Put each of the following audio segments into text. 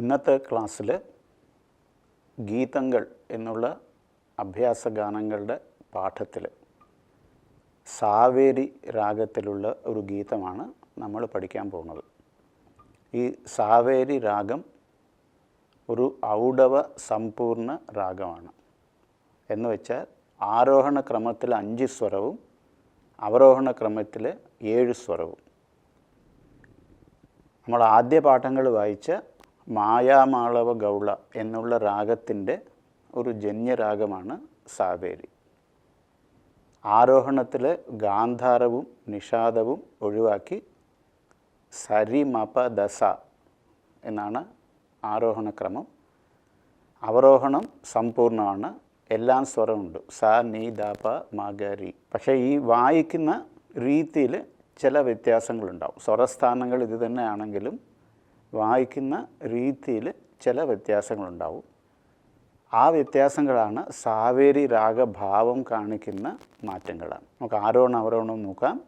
ഇന്നത്തെ ക്ലാസ്സിൽ ഗീതങ്ങൾ എന്നുള്ള അഭ്യാസ ഗാനങ്ങളുടെ പാഠത്തിൽ സാവേരി രാഗത്തിലുള്ള ഒരു ഗീതമാണ് നമ്മൾ പഠിക്കാൻ പോകുന്നത്. ഈ സാവേരി രാഗം ഒരു ഔഡവ സമ്പൂർണ രാഗമാണ്. എന്ന് വെച്ചാൽ ആരോഹണ ക്രമത്തിൽ അഞ്ച് സ്വരവും അവരോഹണ ക്രമത്തിൽ ഏഴ് സ്വരവും. നമ്മൾ ആദ്യ പാഠങ്ങൾ വായിച്ച മായാമാളവ ഗൗള എന്നുള്ള രാഗത്തിന്റെ ഒരു ജന്യരാഗമാണ് സാവേരി. ആരോഹണത്തിൽ ഗാന്ധാരവും നിഷാദവും ഒഴിവാക്കി സരി ദസ എന്നാണ് ആരോഹണക്രമം. അവരോഹണം സമ്പൂർണമാണ് എല്ലാം സ്വരമുണ്ട്. സ നീ ദ മാഗരി പക്ഷേ ഈ വായിക്കുന്ന രീതിയിൽ ചില വ്യത്യാസങ്ങളുണ്ടാവും. സ്വരസ്ഥാനങ്ങൾ ഇത് തന്നെയാണെങ്കിലും വായിക്കുന്ന രീതിയിൽ ചില വ്യത്യാസങ്ങളുണ്ടാവും. ആ വ്യത്യാസങ്ങളാണ് സാവേരി രാഗഭാവം കാണിക്കുന്ന മാറ്റങ്ങളാണ്. നമുക്ക് ആരോണം അവരോണം നോക്കാം.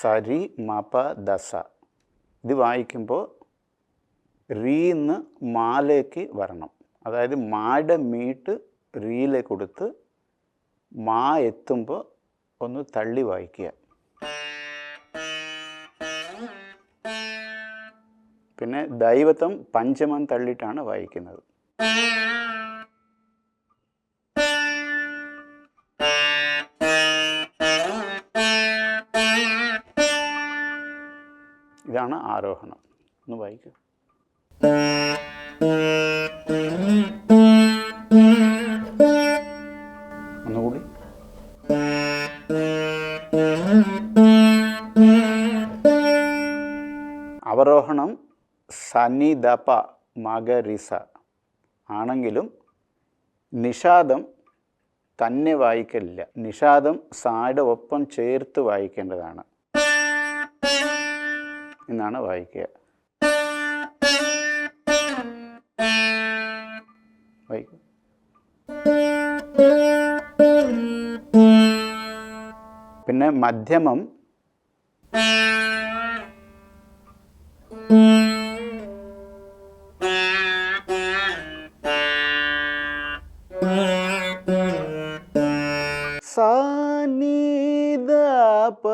സരി മപ ദസ. ഇത് വായിക്കുമ്പോൾ റീന്ന് മാലേക്ക് വരണം. അതായത് മായുടെ മീട്ട് റീയിലെ കൊടുത്ത് മാ എത്തുമ്പോൾ ഒന്ന് തള്ളി വായിക്കുക. പിന്നെ ദൈവത്വം പഞ്ചമം തള്ളിയിട്ടാണ് വായിക്കുന്നത്. ഇതാണ് ആരോഹണം. ഒന്ന് വായിക്കുക അവരോഹണം സനിദപ മകരിസ ആണെങ്കിലും നിഷാദം തന്നെ വായിക്കലില്ല. നിഷാദം സായുടെ ഒപ്പം ചേർത്ത് വായിക്കേണ്ടതാണ്. എന്നാണ് വായിക്കുക. പിന്നെ മധ്യമം. സാനിദപ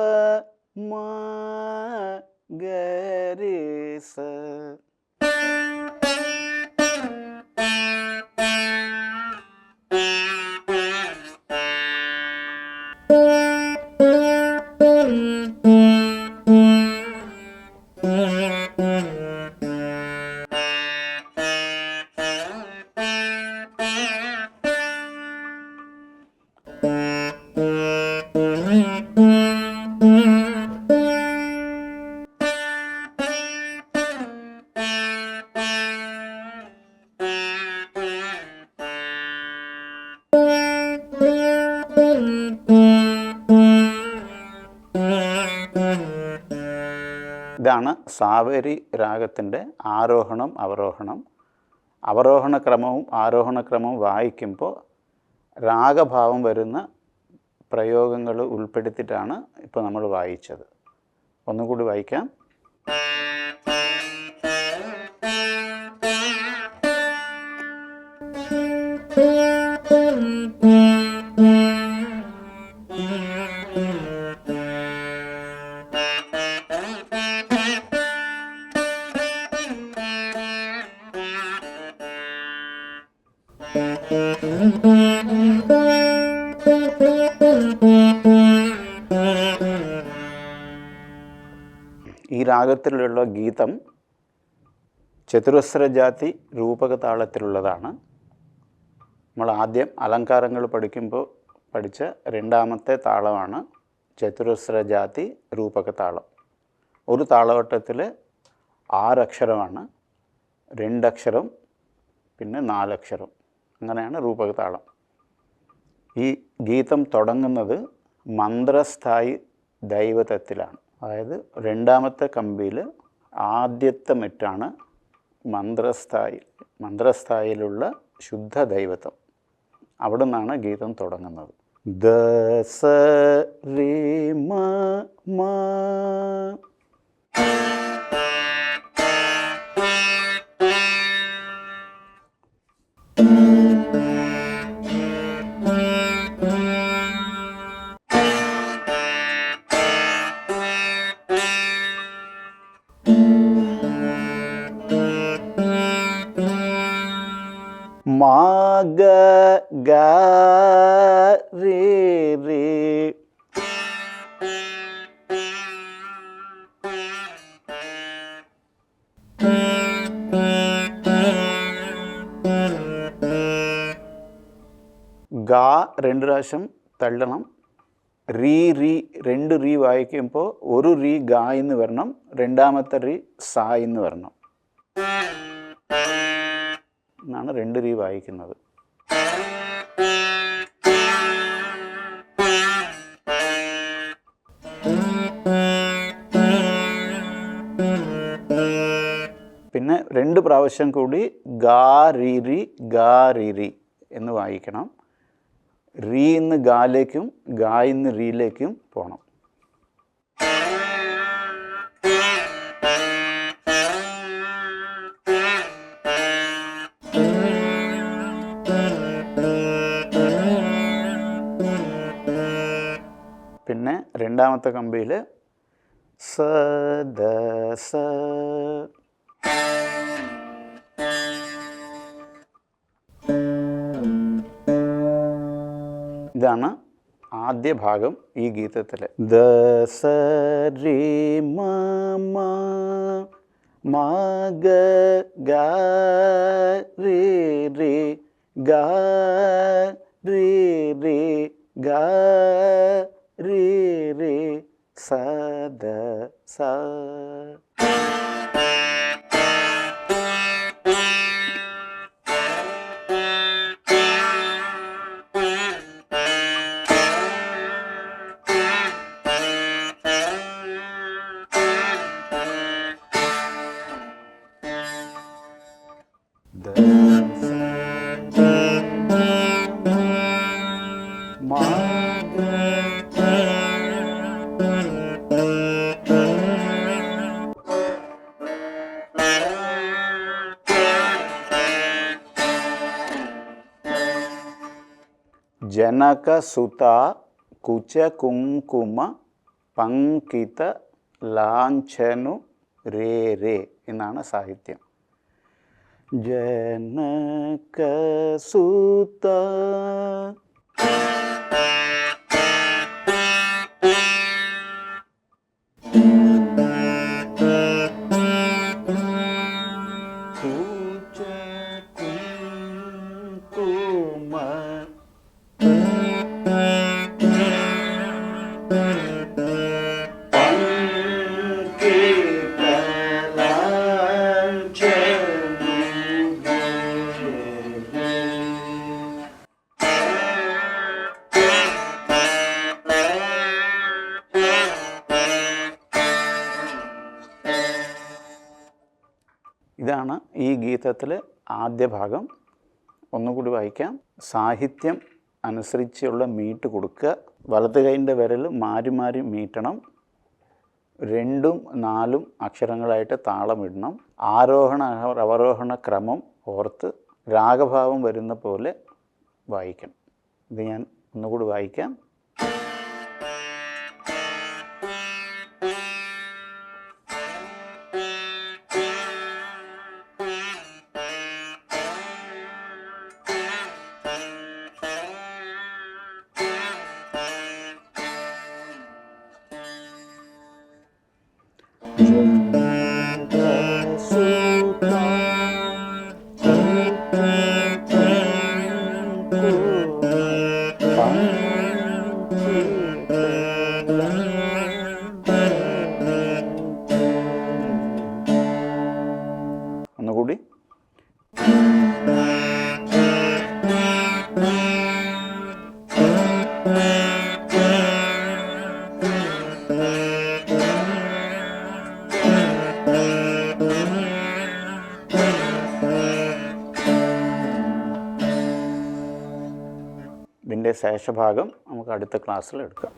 ഇതാണ് സാവേരി രാഗത്തിന്റെ ആരോഹണം അവരോഹണം. അവരോഹണ ക്രമവും ആരോഹണ ക്രമവും വായിക്കുമ്പോൾ രാഗഭാവം വരുന്ന പ്രയോഗങ്ങൾ ഉൾപ്പെടുത്തിയിട്ടാണ് ഇപ്പോൾ നമ്മൾ വായിച്ചത്. ഒന്നുകൂടി വായിക്കാം. ഈ രാഗത്തിലുള്ള ഗീതം ചതുരസ്രജാതി രൂപക താളത്തിലുള്ളതാണ് നമ്മൾ ആദ്യം അലങ്കാരങ്ങൾ പഠിക്കുമ്പോൾ പഠിച്ച രണ്ടാമത്തെ താളമാണ് ചതുരസ്രജാതി രൂപക താളം ഒരു താളവട്ടത്തിൽ ആറക്ഷരമാണ് രണ്ടക്ഷരം പിന്നെ നാലക്ഷരം. അങ്ങനെയാണ് രൂപകതാളം. ഈ ഗീതം തുടങ്ങുന്നത് മന്ത്രസ്ഥായി ദൈവതത്തിലാണ്. അതായത് രണ്ടാമത്തെ കമ്പിയിൽ ആദ്യത്തെ മെറ്റാണ് മന്ത്രസ്ഥായി മന്ത്രസ്ഥായിലുള്ള ശുദ്ധ ദൈവത്വം. അവിടെ നിന്നാണ് ഗീതം തുടങ്ങുന്നത്. ദ സ രി മാ ഗ രണ്ട് പ്രാവശ്യം തള്ളണം. റീ റീ രണ്ട് റീ വായിക്കുമ്പോൾ ഒരു റീ ഗാ എന്ന് വരണം. രണ്ടാമത്തെ റീ സാ എന്ന് വരണം. എന്നാണ് രണ്ട് രീ വായിക്കുന്നത്. പിന്നെ രണ്ട് പ്രാവശ്യം കൂടി ഗാ റി രി ഗാ റി രി എന്ന് വായിക്കണം. റീ എന്ന് ഗാലേക്കും ഗായിന്ന് റീയിലേക്കും പോകണം രണ്ടാമത്തെ കമ്പിയിൽ സ ദ സ. ഇതാണ് ആദ്യ ഭാഗം ഈ ഗീതത്തിൽ ദ സ രി മ മ ഗ ഗ രി രി ഗ രി ഗ. జనక సుత కుచ కుంకుమ పంకిత లాంఛను രേ രേ എന്നാണ് സാഹിത്യം ജനകസൂത കൂച്ച കുമാ ഇതാണ് ഈ ഗീതത്തിൽ ആദ്യ ഭാഗം. ഒന്നുകൂടി വായിക്കാം. സാഹിത്യം അനുസരിച്ചുള്ള മീറ്റ് കൊടുക്കുക. വലത് കൈന്റെ വിരൽ മാറി മാറി മീറ്റണം. രണ്ടും നാലും അക്ഷരങ്ങളായിട്ട് താളമിടണം ആരോഹണ അവരോഹണ ക്രമം ഓർത്ത് രാഗഭാവം വരുന്ന പോലെ വായിക്കണം. ഇത് ഞാൻ ഒന്നുകൂടി വായിക്കാം. ഒന്നുകൂടി ശേഷഭാഗം നമുക്ക് അടുത്ത ക്ലാസ്സിൽ എടുക്കാം.